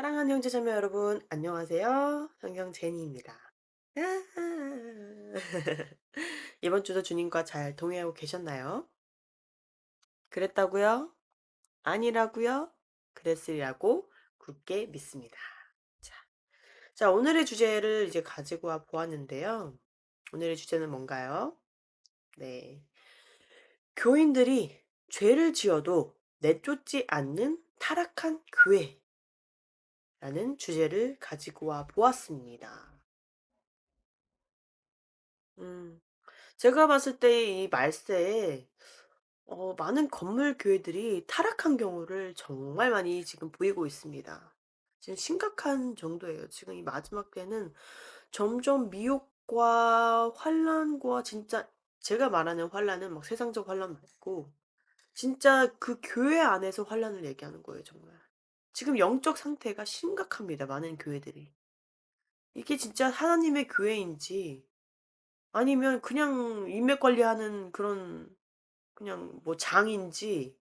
사랑하는 형제자매 여러분 안녕하세요. 성경 제니입니다. 이번 주도 주님과 잘 동행하고 계셨나요? 그랬다고요? 아니라고요? 그랬으리라고 굳게 믿습니다. 자, 자 오늘의 주제를 이제 가지고 와 보았는데요. 오늘의 주제는 뭔가요? 네. 교인들이 죄를 지어도 내쫓지 않는 타락한 교회 라는 주제를 가지고 와 보았습니다. 음. 제가 봤을 때 이 말세에 어 많은 건물 교회들이 타락한 경우를 정말 많이 지금 보이고 있습니다. 지금 심각한 정도예요. 지금 이 마지막 때는 점점 미혹과 환란과 진짜 제가 말하는 환란은 막 세상적 환란 말고 진짜 그 교회 안에서 환란을 얘기하는 거예요 정말. 지금 영적 상태가 심각합니다 많은 교회들이. 이게 진짜 하나님의 교회인지 아니면 그냥 인맥 관리하는 그런 그냥 뭐 장인지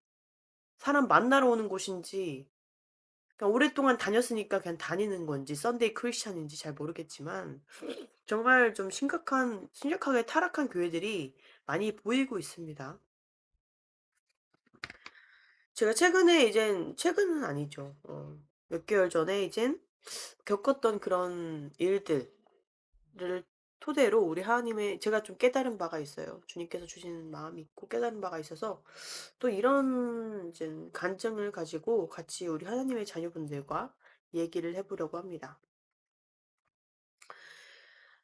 사람 만나러 오는 곳인지 그냥 오랫동안 다녔으니까 그냥 다니는 건지 썬데이 크리스찬인지 잘 모르겠지만 정말 좀 심각한 심각하게 타락한 교회들이 많이 보이고 있습니다. 제가 최근에 이젠 최근은 아니죠. 어 몇 개월 전에 이젠 겪었던 그런 일들을 토대로 우리 하나님의 제가 좀 깨달은 바가 있어요. 주님께서 주시는 마음이 있고 깨달은 바가 있어서 또 이런 이제 간증을 가지고 같이 우리 하나님의 자녀분들과 얘기를 해 보려고 합니다.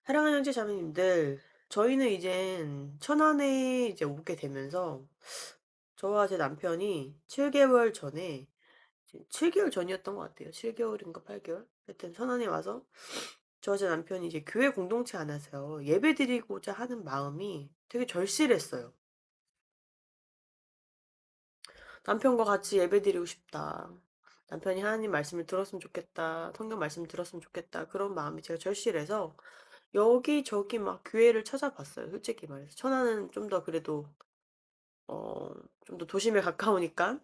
사랑하는 형제 자매님들, 저희는 이젠 천안에 이제 오게 되면서 저와 제 남편이 7 개월 전에 이제 7 개월 전이었던 것 같아요. 7 개월인가 8 개월? 하여튼 천안에 와서 저와 제 남편이 이제 교회 공동체 안에서 예배드리고자 하는 마음이 되게 절실했어요. 남편과 같이 예배드리고 싶다. 남편이 하나님 말씀을 들었으면 좋겠다. 성경 말씀 들었으면 좋겠다. 그런 마음이 제가 절실해서 여기저기 막 교회를 찾아봤어요. 솔직히 말해서. 천안은 좀 더 그래도 어 좀 더 도심에 가까우니까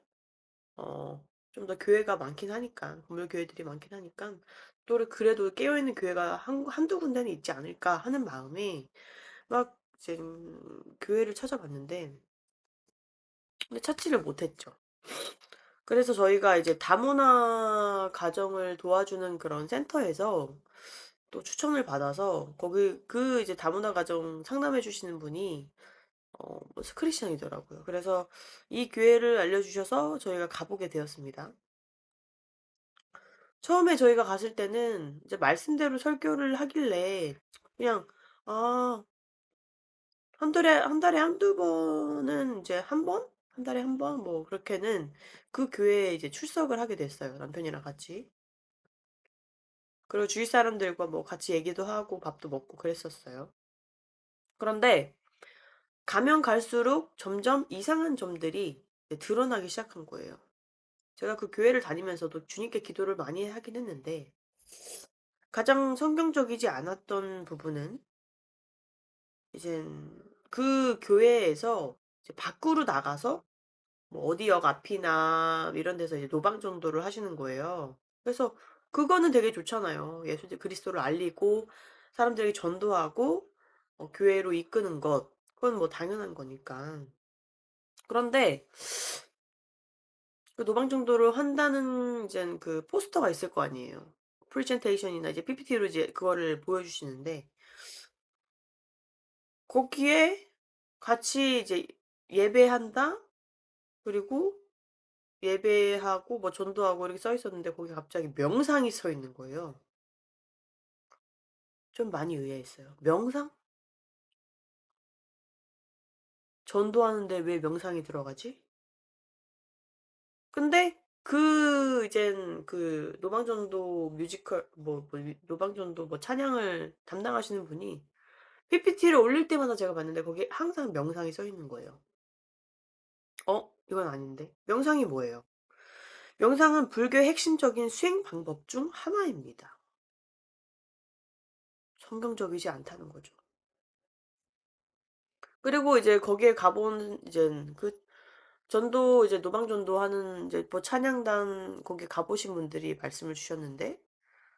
어 좀 더 교회가 많긴 하니까 건물 교회들이 많긴 하니까 또 그래도 깨어 있는 교회가 한 한두 군데는 있지 않을까 하는 마음에 막 이제 음 교회를 찾아봤는데 근데 찾지를 못했죠. 그래서 저희가 이제 다문화 가정을 도와주는 그런 센터에서 또 추천을 받아서 거기 그 이제 다문화 가정 상담해 주시는 분이 어뭐 크리스찬이더라고요. 그래서 이 교회를 알려 주셔서 저희가 가 보게 되었습니다. 처음에 저희가 갔을 때는 이제 말씀대로 설교를 하길래 그냥 아 한 달에 한 달에 한두 번은 이제 한 번? 한 달에 한 번 뭐 그렇게는 그 교회에 이제 출석을 하게 됐어요, 남편이랑 같이. 그리고 주위 사람들과 뭐 같이 얘기도 하고 밥도 먹고 그랬었어요. 그런데 가면 갈수록 점점 이상한 점들이 이제 드러나기 시작한 거예요. 제가 그 교회를 다니면서도 주님께 기도를 많이 하긴 했는데 가장 성경적이지 않았던 부분은 이젠 그 교회에서 이제 밖으로 나가서 뭐 어디 역 앞이나 이런 데서 이제 노방 전도를 하시는 거예요. 그래서 그거는 되게 좋잖아요. 예수 그리스도를 알리고 사람들에게 전도하고 어 교회로 이끄는 것. 그건 뭐 당연한 거니까. 그런데 그 노방 전도를 한다는 이젠 그 포스터가 있을 거 아니에요. 프레젠테이션이나 이제 PPT로 이제 그거를 보여주시는데 거기에 같이 이제 예배한다. 그리고 예배하고 뭐 전도하고 이렇게 써 있었는데 거기에 갑자기 명상이 서 있는 거예요. 좀 많이 의아했어요. 명상? 전도하는데 왜 명상이 들어가지? 근데 그 이젠 그 노방전도 뮤지컬 뭐 뭐 노방전도 뭐 찬양을 담당하시는 분이 PPT를 올릴 때마다 제가 봤는데 거기에 항상 명상이 써 있는 거예요. '어 이건 아닌데.' 명상이 뭐예요? 명상은 불교의 핵심적인 수행 방법 중 하나입니다. 성경적이지 않다는 거죠. 그리고 이제 거기에 가본 이젠 그 전도 이제 노방 전도하는 이제 뭐 찬양단 거기 가 보신 분들이 말씀을 주셨는데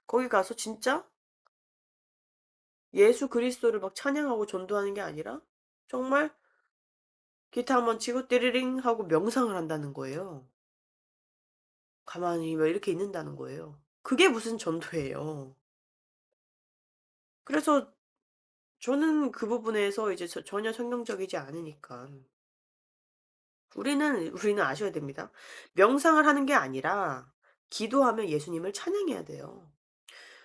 거기 가서 진짜 예수 그리스도를 막 찬양하고 전도하는 게 아니라 정말 기타 한번 치고 띠리링 하고 명상을 한다는 거예요. 가만히 막 이렇게 있는다는 거예요. 그게 무슨 전도예요. 그래서 저는 그 부분에서 이제 저 전혀 성경적이지 않으니까 우리는 우리는 아셔야 됩니다. 명상을 하는 게 아니라 기도하며 예수님을 찬양해야 돼요.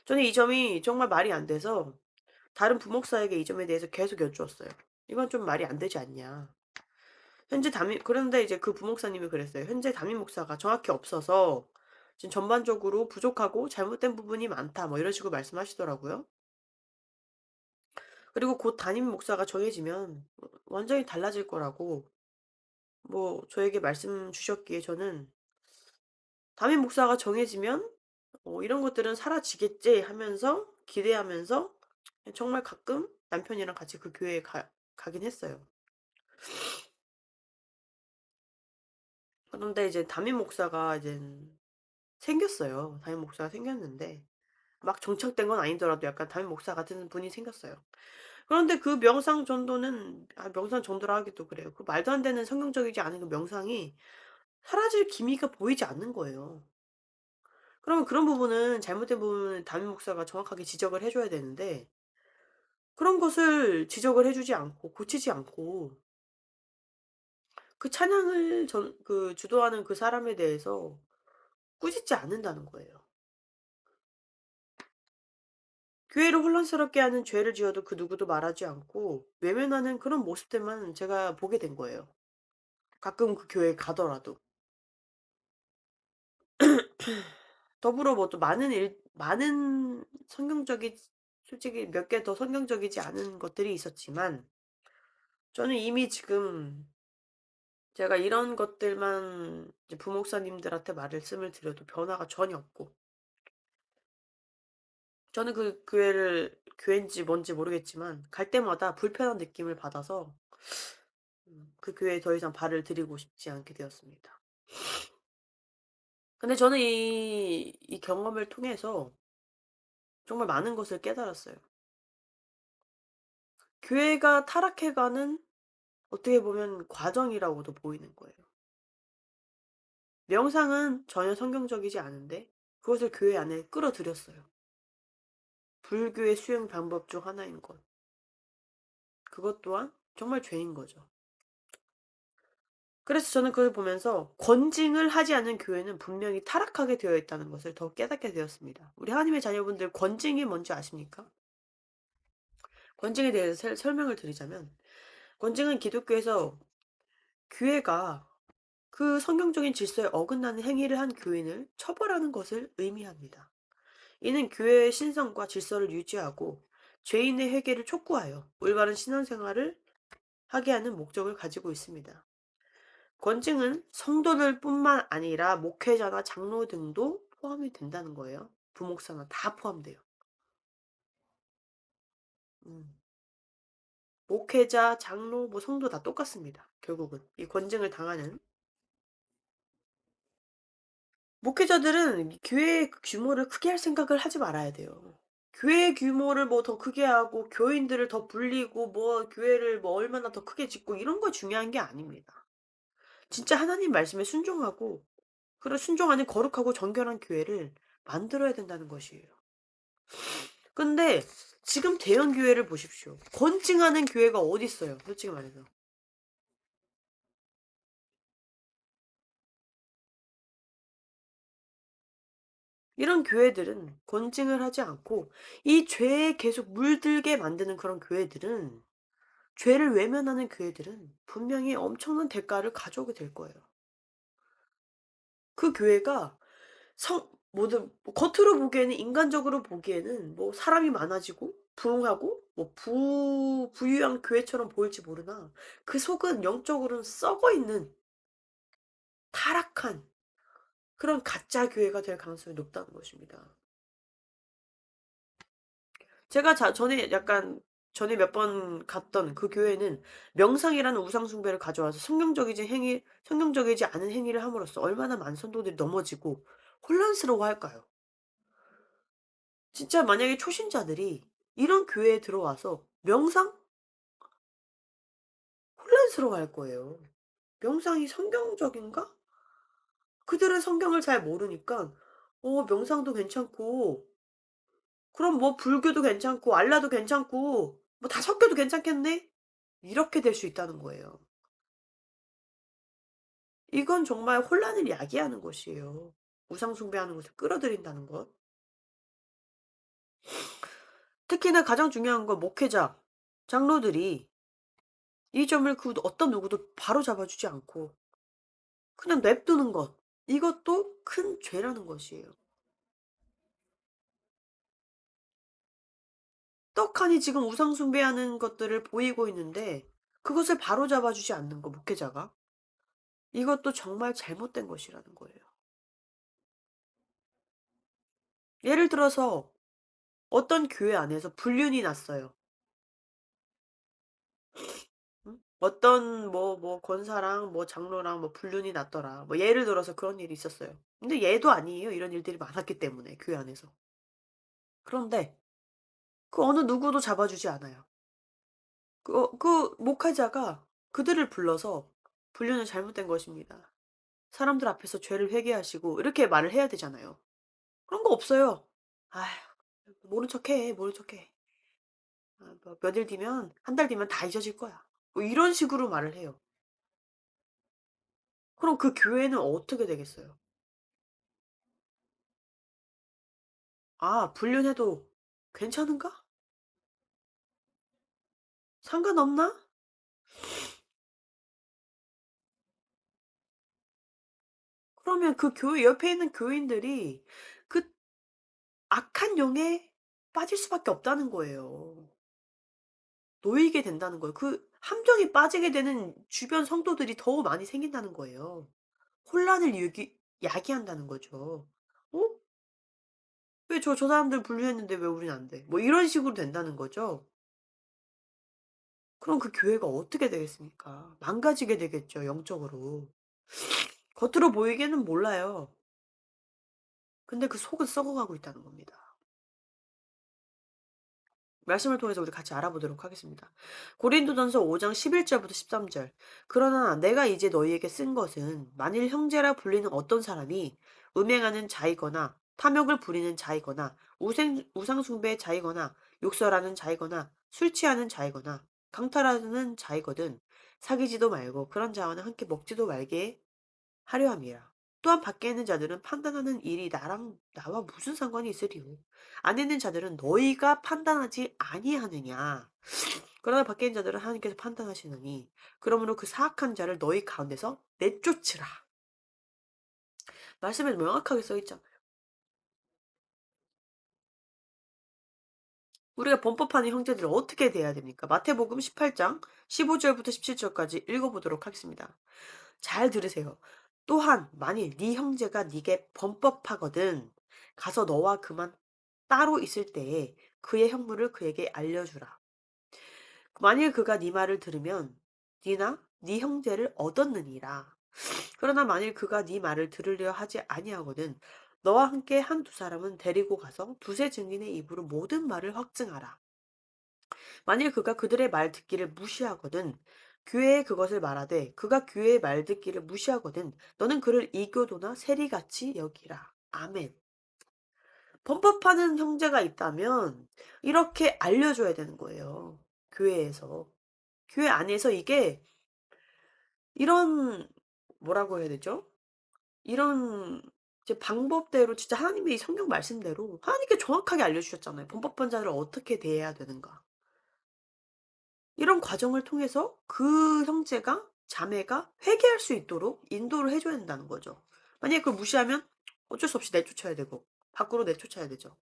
저는 이 점이 정말 말이 안 돼서 다른 부목사에게 이 점에 대해서 계속 여쭈었어요. "이건 좀 말이 안 되지 않냐." 현재 담임 그런데 이제 그 부목사님이 그랬어요. "현재 담임 목사가 정확히 없어서 지금 전반적으로 부족하고 잘못된 부분이 많다." 뭐 이런 식으로 말씀하시더라고요. 그리고 곧 담임 목사가 정해지면 어 완전히 달라질 거라고 뭐 저에게 말씀 주셨기에 저는 '담임 목사가 정해지면 어 이런 것들은 사라지겠지.' 하면서 기대하면서 정말 가끔 남편이랑 같이 그 교회에 가 가긴 했어요. 그런데 이제 담임 목사가 이젠 생겼어요. 담임 목사가 생겼는데 막 정착된 건 아니더라도 약간 담임 목사 같은 분이 생겼어요. 그런데 그 명상 전도는 아 명상 전도라 하기도 그래요. 그 말도 안 되는 성경적이지 않은 그 명상이 사라질 기미가 보이지 않는 거예요. 그러면 그런 부분은 잘못된 부분은 담임 목사가 정확하게 지적을 해 줘야 되는데 그런 것을 지적을 해 주지 않고 고치지 않고 그 찬양을 전 그 주도하는 그 사람에 대해서 꾸짖지 않는다는 거예요. 교회를 혼란스럽게 하는 죄를 지어도 그 누구도 말하지 않고 외면하는 그런 모습들만 제가 보게 된 거예요. 가끔 그 교회에 가더라도. 더불어 뭐 또 많은 일 많은 성경적이 솔직히 몇 개 더 성경적이지 않은 것들이 있었지만 저는 이미 지금 제가 이런 것들만 이제 부목사님들한테 말씀을 드려도 변화가 전혀 없고 저는 그 교회를 교회인지 뭔지 모르겠지만 갈 때마다 불편한 느낌을 받아서 음 그 교회에 더 이상 발을 들이고 싶지 않게 되었습니다. 근데 저는 이 이 경험을 통해서 정말 많은 것을 깨달았어요. 교회가 타락해 가는 어떻게 보면 과정이라고도 보이는 거예요. 명상은 전혀 성경적이지 않은데 그것을 교회 안에 끌어들였어요. 불교의 수행 방법 중 하나인 것. 그것 또한 정말 죄인 거죠. 그래서 저는 그걸 보면서 권징을 하지 않는 교회는 분명히 타락하게 되어 있다는 것을 더 깨닫게 되었습니다. 우리 하나님의 자녀분들 권징이 뭔지 아십니까? 권징에 대해서 설 설명을 드리자면 권징은 기독교에서 교회가 그 성경적인 질서에 어긋나는 행위를 한 교인을 처벌하는 것을 의미합니다. 이는 교회의 신성과 질서를 유지하고 죄인의 회개를 촉구하여 올바른 신앙생활을 하게 하는 목적을 가지고 있습니다. 권징은 성도들 뿐만 아니라 목회자나 장로 등도 포함이 된다는 거예요. 부목사나 다 포함돼요. 음. 목회자, 장로, 뭐 성도 다 똑같습니다. 결국은 이 권징을 당하는 목회자들은 이 교회의 그 규모를 크게 할 생각을 하지 말아야 돼요. 교회 규모를 뭐 더 크게 하고 교인들을 더 불리고 뭐 교회를 뭐 얼마나 더 크게 짓고 이런 거 중요한 게 아닙니다. 진짜 하나님 말씀에 순종하고 그런 순종하는 거룩하고 정결한 교회를 만들어야 된다는 것이에요. 근데 지금 대형 교회를 보십시오. 권징하는 교회가 어딨어요 솔직히 말해서. 이런 교회들은 권징을 하지 않고 이 죄에 계속 물들게 만드는 그런 교회들은 죄를 외면하는 교회들은 분명히 엄청난 대가를 가져오게 될 거예요. 그 교회가 성 모든 뭐 겉으로 보기에는 인간적으로 보기에는 뭐 사람이 많아지고 부흥하고 뭐 부 부유한 교회처럼 보일지 모르나 그 속은 영적으로는 썩어 있는 타락한 그런 가짜 교회가 될 가능성이 높다는 것입니다. 제가 자 전에 약간 전에 몇 번 갔던 그 교회는 명상이라는 우상 숭배를 가져와서 성경적이지 행위 성경적이지 않은 행위를 함으로써 얼마나 많은 성도들이 넘어지고 혼란스러워할까요? 진짜 만약에 초신자들이 이런 교회에 들어와서 명상? 혼란스러워할 거예요. '명상이 성경적인가?' 그들은 성경을 잘 모르니까 어 명상도 괜찮고 그럼 뭐 불교도 괜찮고 알라도 괜찮고 뭐 다 섞여도 괜찮겠네? 이렇게 될 수 있다는 거예요. 이건 정말 혼란을 야기하는 것이에요. 우상 숭배하는 것을 끌어들인다는 것. 특히나 가장 중요한 건 목회자, 장로들이 이 점을 그 어떤 누구도 바로 잡아 주지 않고 그냥 냅두는 것. 이것도 큰 죄라는 것이에요. 떡하니 지금 우상 숭배하는 것들을 보이고 있는데 그것을 바로잡아 주지 않는 거 목회자가. 이것도 정말 잘못된 것이라는 거예요. 예를 들어서 어떤 교회 안에서 불륜이 났어요. 음? 어떤 뭐 뭐 권사랑 뭐 장로랑 뭐 불륜이 났더라. 뭐 예를 들어서 그런 일이 있었어요. 근데 얘도 아니에요. 이런 일들이 많았기 때문에 교회 안에서. 그런데 그 어느 누구도 잡아주지 않아요. 그 어 그 목회자가 그들을 불러서 "불륜은 잘못된 것입니다. 사람들 앞에서 죄를 회개하시고." 이렇게 말을 해야 되잖아요. 그런 거 없어요. "아휴 모른 척해, 모른 척해. 아뭐 며칠 뒤면 한달 뒤면 다 잊어질 거야." 뭐 이런 식으로 말을 해요. 그럼 그 교회는 어떻게 되겠어요? '아 불륜해도 괜찮은가? 상관없나?' 그러면 그 교회 옆에 있는 교인들이 그 악한 영에 빠질 수밖에 없다는 거예요. 놓이게 된다는 거예요. 그 함정에 빠지게 되는 주변 성도들이 더 많이 생긴다는 거예요. 혼란을 유기 야기한다는 거죠. '어? 왜 저 저 사람들 분류했는데 왜 우린 안 돼?' 뭐 이런 식으로 된다는 거죠. 그럼 그 교회가 어떻게 되겠습니까? 망가지게 되겠죠, 영적으로. 겉으로 보이기에는 몰라요. 근데 그 속은 썩어가고 있다는 겁니다. 말씀을 통해서 우리 같이 알아보도록 하겠습니다. 고린도전서 5장 11 절부터 13 절. 그러나 내가 이제 너희에게 쓴 것은 만일 형제라 불리는 어떤 사람이 음행하는 자이거나 탐욕을 부리는 자이거나 우생 우상 숭배의 자이거나 욕설하는 자이거나 술 취하는 자이거나 강탈하는 자이거든 사귀지도 말고 그런 자와는 함께 먹지도 말게 하려 함이라. 또한 밖에 있는 자들은 판단하는 일이 나랑 나와 무슨 상관이 있으리요. 안에 있는 자들은 너희가 판단하지 아니하느냐. 그러나 밖에 있는 자들은 하나님께서 판단하시느니 그러므로 그 사악한 자를 너희 가운데서 내쫓으라. 말씀에 명확하게 써 있잖아요. 우리가 범법하는 형제들을 어떻게 대해야 됩니까? 마태복음 18장 15 절부터 17 절까지 읽어 보도록 하겠습니다. 잘 들으세요. 또한 만일 네 형제가 네게 범법하거든 가서 너와 그만 따로 있을 때에 그의 형무를 그에게 알려주라. 만일 그가 네 말을 들으면 네나 네 형제를 얻었느니라. 그러나 만일 그가 네 말을 들으려 하지 아니하거든 너와 함께 한 두 사람은 데리고 가서 두세 증인의 입으로 모든 말을 확증하라. 만일 그가 그들의 말 듣기를 무시하거든 교회에 그것을 말하되 그가 교회의 말 듣기를 무시하거든 너는 그를 이교도나 세리같이 여기라. 아멘. 범법하는 형제가 있다면 이렇게 알려줘야 되는 거예요. 교회에서. 교회 안에서 이게 이런 뭐라고 해야 되죠? 이런 이제 방법대로 진짜 하나님의 이 성경 말씀대로 하나님께 정확하게 알려주셨잖아요. 범법한 자를 어떻게 대해야 되는가. 이런 과정을 통해서 그 형제가 자매가 회개할 수 있도록 인도를 해 줘야 된다는 거죠. 만약에 그걸 무시하면 어쩔 수 없이 내쫓아야 되고 밖으로 내쫓아야 되죠.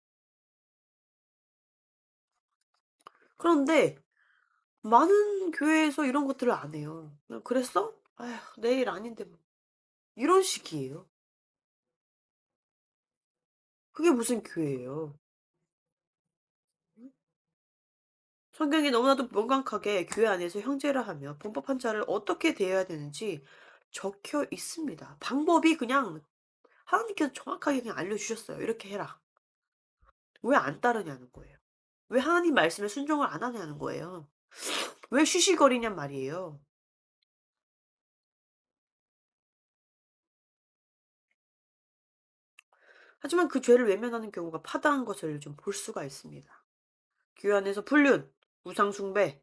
그런데 많은 교회에서 이런 것들을 안 해요. 그냥 "그랬어? 아휴 내일 아닌데 뭐." 이런 식이에요. 그게 무슨 교회예요. 성경이 너무나도 명확하게 교회 안에서 형제를 하며 범법한 자를 어떻게 대해야 되는지 적혀 있습니다. 방법이 그냥 하나님께서 정확하게 그냥 알려주셨어요. "이렇게 해라." 왜 안 따르냐는 거예요. 왜 하나님 말씀에 순종을 안 하냐는 거예요. 왜 쉬쉬거리냔 말이에요. 하지만 그 죄를 외면하는 경우가 파다한 것을 좀 볼 수가 있습니다. 교회 안에서 불륜, 우상 숭배,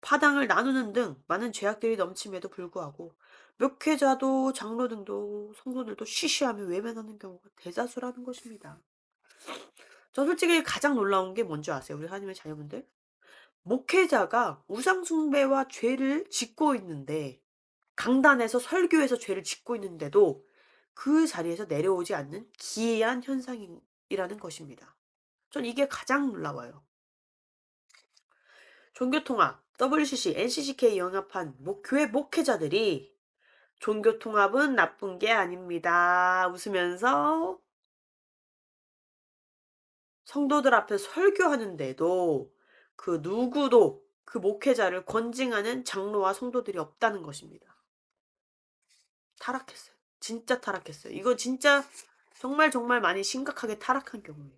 파당을 나누는 등 많은 죄악들이 넘침에도 불구하고 목회자도 장로 등도 성도들도 쉬쉬하며 외면하는 경우가 대다수라는 것입니다. 저 솔직히 가장 놀라운 게 뭔지 아세요? 우리 하나님의 자녀분들? 목회자가 우상 숭배와 죄를 짓고 있는데 강단에서 설교해서 죄를 짓고 있는데도 그 자리에서 내려오지 않는 기이한 현상이라는 것입니다. 전 이게 가장 놀라워요. 종교통합, WCC, NCCK 영합한 목 교회 목회자들이 "종교통합은 나쁜 게 아닙니다." 웃으면서 성도들 앞에 설교하는데도 그 누구도 그 목회자를 권징하는 장로와 성도들이 없다는 것입니다. 타락했어요. 진짜 타락했어요. 이거 진짜 정말 정말 많이 심각하게 타락한 경우예요.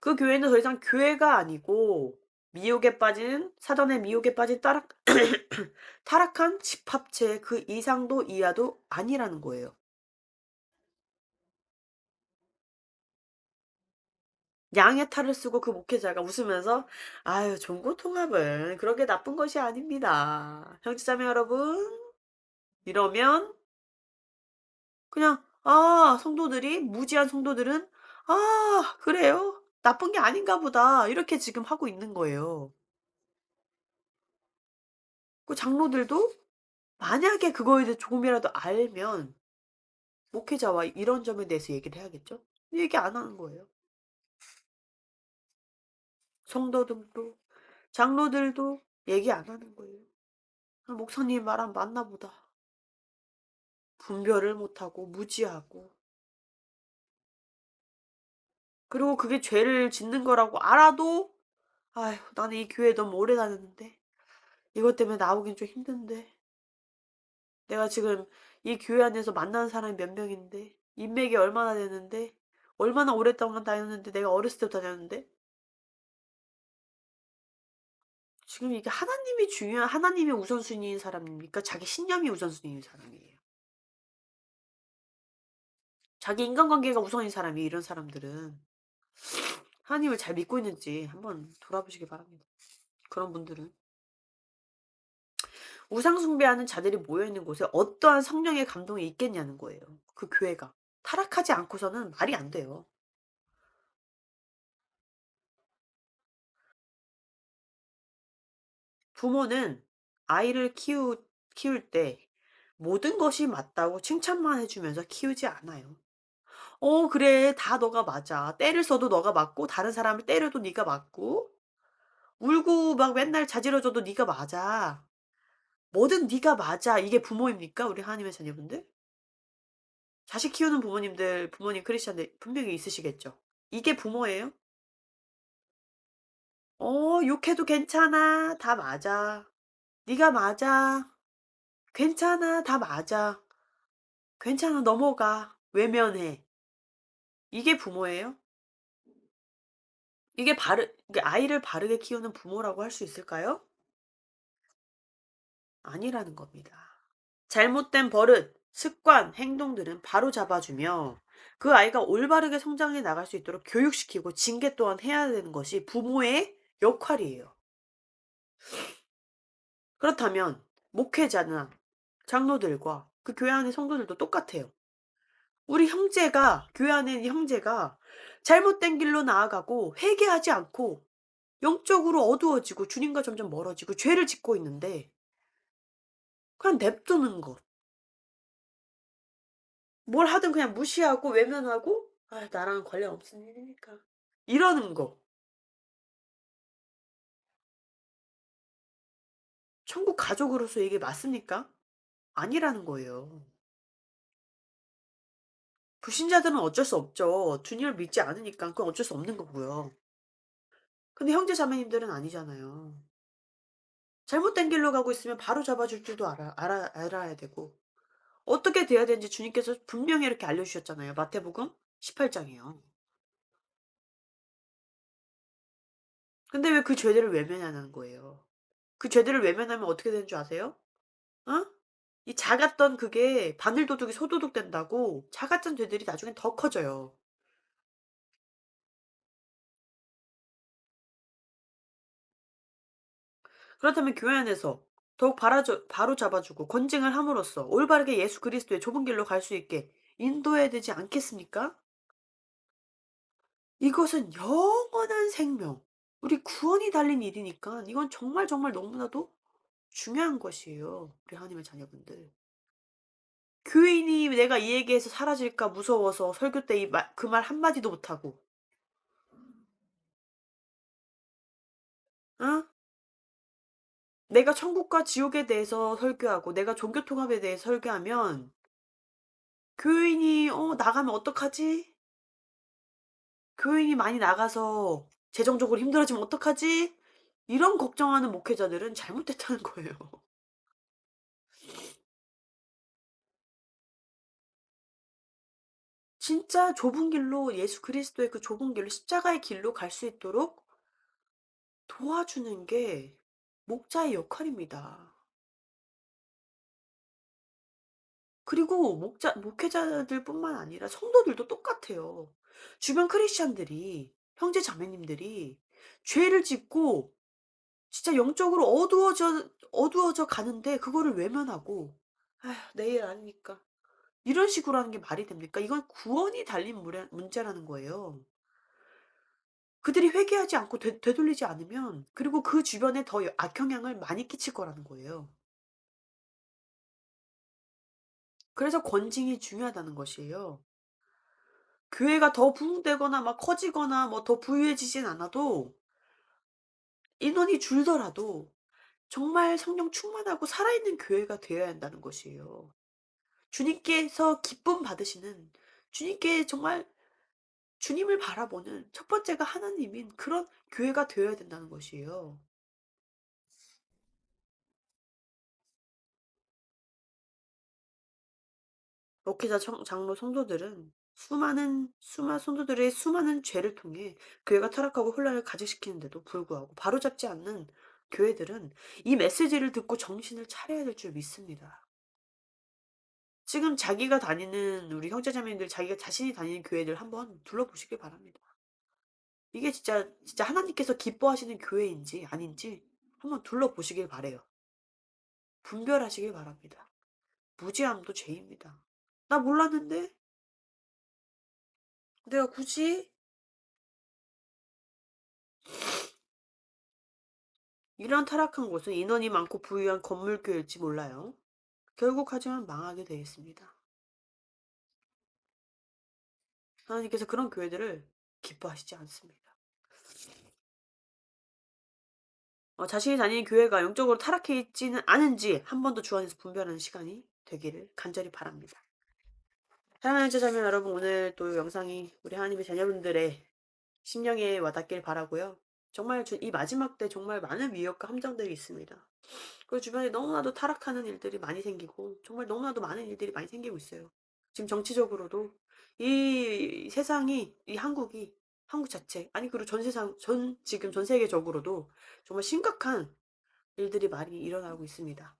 그 교회는 더 이상 교회가 아니고 미혹에 빠진 사단의 미혹에 빠진 타락 타락한 집합체 그 이상도 이하도 아니라는 거예요. 양의 탈을 쓰고 그 목회자가 웃으면서 "아유 종교 통합은 그렇게 나쁜 것이 아닙니다. 형제자매 여러분." 이러면 그냥 아 성도들이 무지한 성도들은 '아 그래요? 나쁜 게 아닌가 보다.' 이렇게 지금 하고 있는 거예요. 그 장로들도 만약에 그거에 대해 조금이라도 알면 목회자와 이런 점에 대해서 얘기를 해야겠죠? 얘기 안 하는 거예요. 성도들도 장로들도 얘기 안 하는 거예요. '아 목사님 말은 맞나 보다.' 분별을 못하고 무지하고 그리고 그게 죄를 짓는 거라고 알아도 '아휴 나는 이 교회에 너무 오래 다녔는데 이것 때문에 나오긴 좀 힘든데 내가 지금 이 교회 안에서 만나는 사람이 몇 명인데 인맥이 얼마나 되는데 얼마나 오랫동안 다녔는데 내가 어렸을 때부터 다녔는데' 지금 이게 하나님이 중요한 하나님이 우선순위인 사람입니까? 자기 신념이 우선순위인 사람이에요. 자기 인간관계가 우선인 사람이에요 이런 사람들은. 하나님을 잘 믿고 있는지 한번 돌아보시기 바랍니다. 그런 분들은. 우상 숭배하는 자들이 모여 있는 곳에 어떠한 성령의 감동이 있겠냐는 거예요 그 교회가. 타락하지 않고서는 말이 안 돼요. 부모는 아이를 키우 키울 때 모든 것이 맞다고 칭찬만 해 주면서 키우지 않아요. " 어 그래. 다 너가 맞아. 때를 써도 너가 맞고 다른 사람을 때려도 네가 맞고 울고 막 맨날 자지러져도 네가 맞아. 뭐든 네가 맞아." 이게 부모입니까? 우리 하나님의 자녀분들? 자식 키우는 부모님들 부모님 크리스찬들 분명히 있으시겠죠. 이게 부모예요? "어 욕해도 괜찮아. 다 맞아. 네가 맞아. 괜찮아. 다 맞아. 괜찮아. 넘어가. 외면해." 이게 부모예요? 이게 바르 아이를 바르게 키우는 부모라고 할 수 있을까요? 아니라는 겁니다. 잘못된 버릇, 습관, 행동들은 바로잡아 주며 그 아이가 올바르게 성장해 나갈 수 있도록 교육시키고 징계 또한 해야 되는 것이 부모의 역할이에요. 그렇다면 목회자나 장로들과 그 교회 안의 성도들도 똑같아요. 우리 형제가 교회 안에 있는 형제가 잘못된 길로 나아가고 회개하지 않고 영적으로 어두워지고 주님과 점점 멀어지고 죄를 짓고 있는데 그냥 냅두는 것. 뭘 하든 그냥 무시하고 외면하고 '아 나랑은 관련 없는 일이니까.' 이러는 거. 천국 가족으로서 이게 맞습니까? 아니라는 거예요. 불신자들은 어쩔 수 없죠. 주님을 믿지 않으니까 그건 어쩔 수 없는 거고요. 근데 형제 자매님들은 아니잖아요. 잘못된 길로 가고 있으면 바로 잡아 줄 줄도 알아 알아 알아야 되고 어떻게 돼야 되는지 주님께서 분명히 이렇게 알려 주셨잖아요. 마태복음 18 장이요. 근데 왜 그 죄들을 외면하는 거예요. 그 죄들을 외면하면 어떻게 되는 줄 아세요? 어? 이 작았던 그게 바늘도둑이 소도둑 된다고 작았던 죄들이 나중엔 더 커져요. 그렇다면 교회 안에서 더욱 바라져 바로잡아 주고 권징을 함으로써 올바르게 예수 그리스도의 좁은 길로 갈 수 있게 인도해야 되지 않겠습니까? 이것은 영원한 생명, 우리 구원이 달린 일이니까 이건 정말 정말 너무나도 중요한 것이에요, 우리 하나님의 자녀분들. 교인이 내가 이 얘기해서 사라질까 무서워서 설교 때 그 말 한마디도 못하고 어? 내가 천국과 지옥에 대해서 설교하고 내가 종교 통합에 대해서 설교하면 교인이 '어 나가면 어떡하지? 교인이 많이 나가서 재정적으로 힘들어지면 어떡하지?' 이런 걱정하는 목회자들은 잘못됐다는 거예요. 진짜 좁은 길로 예수 그리스도의 그 좁은 길로 십자가의 길로 갈 수 있도록 도와주는 게 목자의 역할입니다. 그리고 목자 목회자들뿐만 아니라 성도들도 똑같아요. 주변 크리스찬들이 형제 자매님들이 죄를 짓고 진짜 영적으로 어두워져 어두워져 가는데 그거를 외면하고 '아휴 내일 아니니까.' 이런 식으로 하는 게 말이 됩니까? 이건 구원이 달린 문제라는 거예요. 그들이 회개하지 않고 되 되돌리지 않으면 그리고 그 주변에 더 여 악영향을 많이 끼칠 거라는 거예요. 그래서 권징이 중요하다는 것이에요. 교회가 더 부흥되거나 막 커지거나 뭐 더 부유해지진 않아도 인원이 줄더라도 정말 성령 충만하고 살아있는 교회가 되어야 한다는 것이에요. 주님께서 기쁨 받으시는 주님께 정말 주님을 바라보는 첫 번째가 하나님인 그런 교회가 되어야 된다는 것이에요. 목회자 청 장로 성도들은 수많은 수많은 성도들의 수많은 죄를 통해 교회가 타락하고 혼란을 가득시키는데도 불구하고 바로잡지 않는 교회들은 이 메시지를 듣고 정신을 차려야 될 줄 믿습니다. 지금 자기가 다니는 우리 형제자매님들 자기가 자신이 다니는 교회들 한번 둘러보시길 바랍니다. 이게 진짜 진짜 하나님께서 기뻐하시는 교회인지 아닌지 한번 둘러보시길 바라요. 분별하시길 바랍니다. 무지함도 죄입니다. '나 몰랐는데 내가 굳이' 이런 타락한 곳은 인원이 많고 부유한 건물교일지 몰라요. 결국 하지만 망하게 되어 있습니다. 하나님께서 그런 교회들을 기뻐하시지 않습니다. 어 자신이 다니는 교회가 영적으로 타락해 있지는 않은지 한 번 더 주 안에서 분별하는 시간이 되기를 간절히 바랍니다. 사랑하는 형제자매 여러분 오늘 또 영상이 우리 하나님의 자녀분들의 심령에 와닿길 바라고요. 정말 주이 마지막 때 정말 많은 위협과 함정들이 있습니다. 그리고 주변에 너무나도 타락하는 일들이 많이 생기고 정말 너무나도 많은 일들이 많이 생기고 있어요. 지금 정치적으로도 이 세상이 이 한국이 한국 자체 아니 그리고 전 세상 전 지금 전 세계적으로도 정말 심각한 일들이 많이 일어나고 있습니다.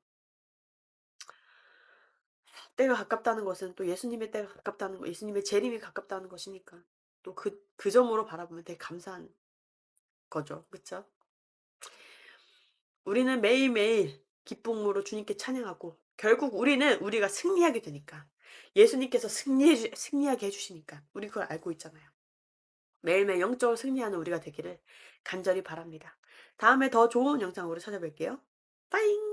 때가 가깝다는 것은 또 예수님의 때가 가깝다는 거 예수님의 재림이 가깝다는 것이니까 또 그 그 점으로 바라보면 되게 감사한 거죠. 그쵸? 우리는 매일매일 기쁨으로 주님께 찬양하고 결국 우리는 우리가 승리하게 되니까 예수님께서 승리해 주 승리하게 해 주시니까 우리 그걸 알고 있잖아요. 매일매일 영적으로 승리하는 우리가 되기를 간절히 바랍니다. 다음에 더 좋은 영상으로 찾아뵐게요. 빠잉.